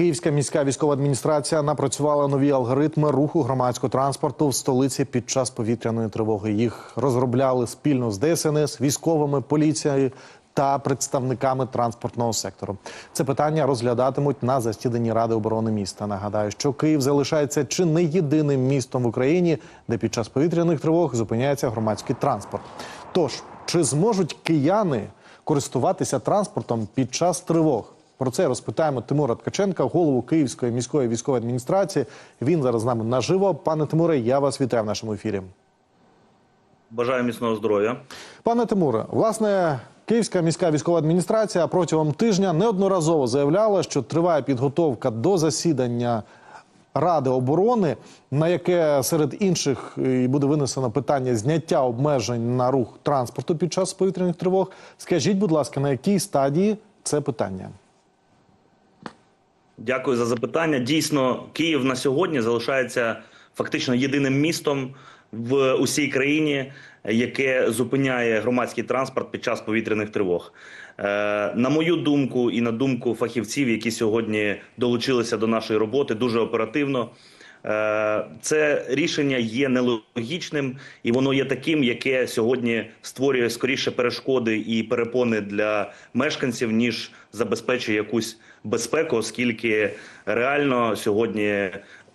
Київська міська військова адміністрація напрацювала нові алгоритми руху громадського транспорту в столиці під час повітряної тривоги. Їх розробляли спільно з ДСНС, військовими, поліцією та представниками транспортного сектору. Це питання розглядатимуть на засіданні Ради оборони міста. Нагадаю, що Київ залишається чи не єдиним містом в Україні, де під час повітряних тривог зупиняється громадський транспорт. Тож, чи зможуть кияни користуватися транспортом під час тривог? Про це розпитаємо Тимура Ткаченка, голову Київської міської військової адміністрації. Він зараз з нами наживо. Пане Тимуре, я вас вітаю в нашому ефірі. Бажаю міцного здоров'я. Пане Тимуре, власне, Київська міська військова адміністрація протягом тижня неодноразово заявляла, що триває підготовка до засідання Ради оборони, на яке серед інших і буде винесено питання зняття обмежень на рух транспорту під час повітряних тривог. Скажіть, будь ласка, на якій стадії це питання? Дякую за запитання. Дійсно, Київ на сьогодні залишається фактично єдиним містом в усій країні, яке зупиняє громадський транспорт під час повітряних тривог. Е, На мою думку, і на думку фахівців, які сьогодні долучилися до нашої роботи, дуже оперативно. Е, Це рішення є нелогічним, і воно є таким, яке сьогодні створює скоріше перешкоди і перепони для мешканців, ніж забезпечує якусь безпеку, оскільки реально сьогодні е,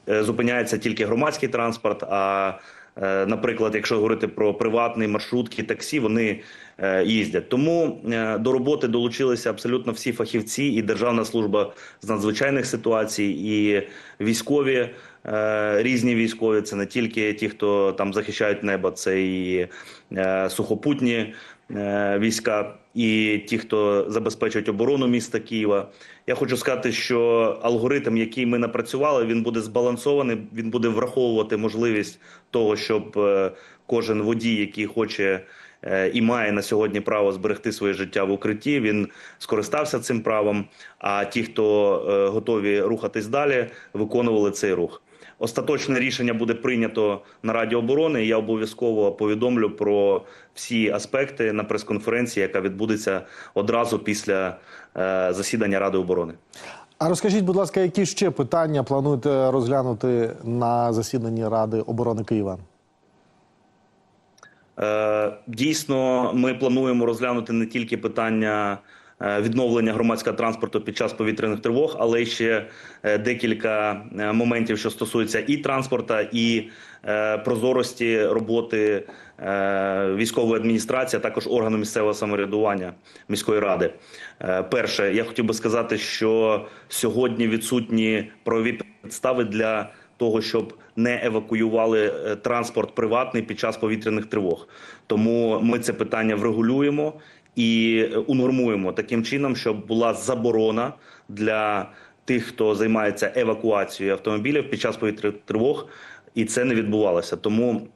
зупиняється тільки громадський транспорт. А Наприклад, якщо говорити про приватні маршрутки, таксі, вони е, їздять. Тому е, до роботи долучилися абсолютно всі фахівці, і Державна служба з надзвичайних ситуацій, і військові е, різні військові. Це не тільки ті, хто там захищають небо, це і е, сухопутні е, війська, і ті, хто забезпечують оборону міста Києва. Я хочу сказати, що алгоритм, який ми напрацювали, він буде збалансований. Він буде враховувати можливість того, щоб е, кожен водій, який хоче е, і має на сьогодні право зберегти своє життя в укритті, він скористався цим правом. А ті, хто е, готові рухатись далі, виконували цей рух. Остаточне рішення буде прийнято на Раді оборони. Я обов'язково повідомлю про всі аспекти на прес-конференції, яка відбудеться одразу після е, засідання Ради оборони. А розкажіть, будь ласка, які ще питання плануєте розглянути на засіданні Ради оборони Києва? Е, Дійсно, ми плануємо розглянути не тільки питання відновлення громадського транспорту під час повітряних тривог, але ще е, декілька е, моментів, що стосуються і транспорта, і е, прозорості роботи е, військової адміністрації, а також органу місцевого самоврядування міської ради. Е, Перше, я хотів би сказати, що сьогодні відсутні правові підстави для того, щоб не евакуювали е, транспорт приватний під час повітряних тривог. Тому ми це питання врегулюємо і е, унормуємо таким чином, щоб була заборона для тих, хто займається евакуацією автомобілів під час повітряних тривог, і це не відбувалося. Тому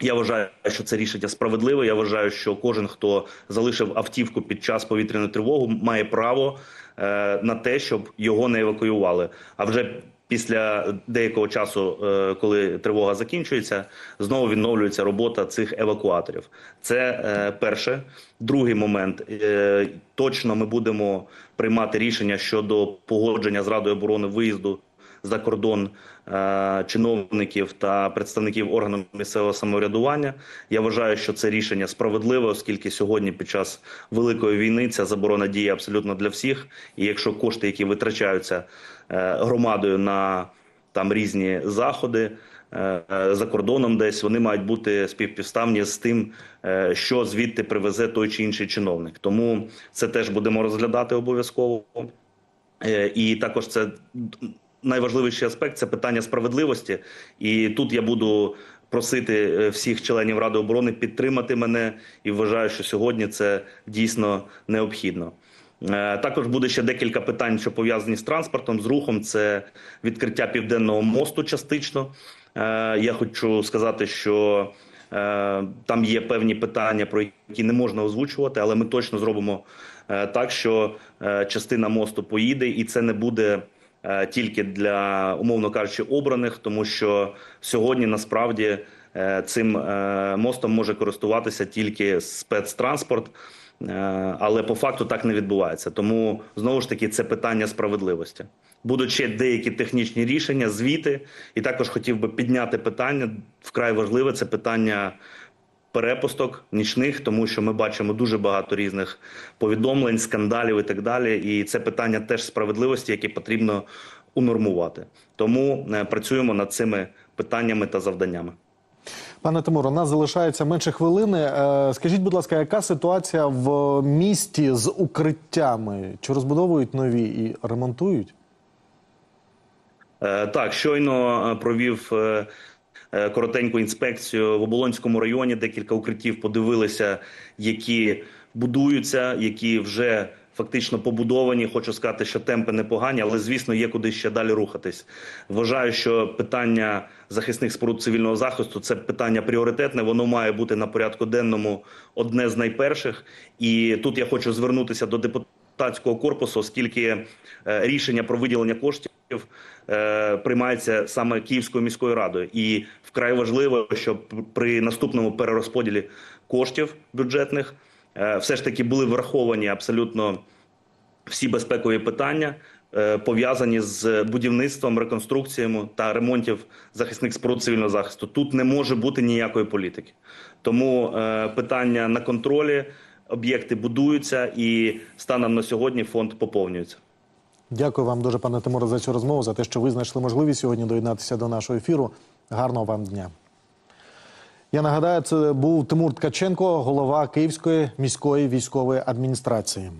я вважаю, що це рішення справедливе. Я вважаю, що кожен, хто залишив автівку під час повітряної тривоги, має право е, на те, щоб його не евакуювали. А вже після деякого часу, е, коли тривога закінчується, знову відновлюється робота цих евакуаторів. Це е, перше. Другий момент Е, точно ми будемо приймати рішення щодо погодження з Радою оборони виїзду за кордон е, чиновників та представників органів місцевого самоврядування. Я вважаю, що це рішення справедливе, оскільки сьогодні, під час великої війни, ця заборона діє абсолютно для всіх. І якщо кошти, які витрачаються е, громадою на там різні заходи. е, За кордоном десь вони мають бути співпівставні з тим, що звідти привезе той чи інший чиновник. Тому це теж будемо розглядати обов'язково. І також це найважливіший аспект це питання справедливості. І тут я буду просити е, всіх членів Ради оборони підтримати мене і вважаю, що сьогодні це дійсно необхідно. Е, Також буде ще декілька питань, що пов'язані з транспортом, з рухом. Це відкриття південного мосту частично. Е, Я хочу сказати, що там є певні питання, про які не можна озвучувати, але ми точно зробимо так, що частина мосту поїде, і це не буде тільки для умовно кажучи обраних, тому що сьогодні насправді е, цим е, мостом може користуватися тільки спецтранспорт. Е, Але по факту так не відбувається. Тому знову ж таки це питання справедливості. Будуть ще деякі технічні рішення, звіти, і також хотів би підняти питання вкрай важливе. Це питання перепусток нічних, тому що ми бачимо дуже багато різних повідомлень, скандалів і так далі. І це питання теж справедливості, яке потрібно унормувати. Тому е, працюємо над цими питаннями та завданнями. Пане Тимур, у нас залишається менше хвилини. Е, Скажіть, будь ласка, яка ситуація в місті з укриттями? Чи розбудовують нові і ремонтують? Е, Так, щойно провів коротеньку інспекцію в Оболонському районі. Декілька укриттів подивилися, які будуються, які вже фактично побудовані. Хочу сказати, що темпи непогані, але звісно є куди ще далі рухатись. Вважаю, що питання захисних споруд цивільного захисту це питання пріоритетне. Воно має бути на порядку денному одне з найперших. І тут я хочу звернутися до депутатського корпусу, оскільки е, рішення про виділення коштів е, приймається саме Київською міською радою, і вкрай важливо, щоб при наступному перерозподілі коштів бюджетних е, все ж таки були враховані абсолютно всі безпекові питання. е, Пов'язані з будівництвом, реконструкціями та ремонтів захисних споруд цивільного захисту. Тут не може бути ніякої політики. Тому е, питання на контролі, об'єкти будуються, і станом на сьогодні фонд поповнюється. Дякую вам дуже, пане Тимуре, за цю розмову, за те, що ви знайшли можливість сьогодні доєднатися до нашого ефіру. Гарного вам дня. Я нагадаю, це був Тимур Ткаченко, голова Київської міської військової адміністрації.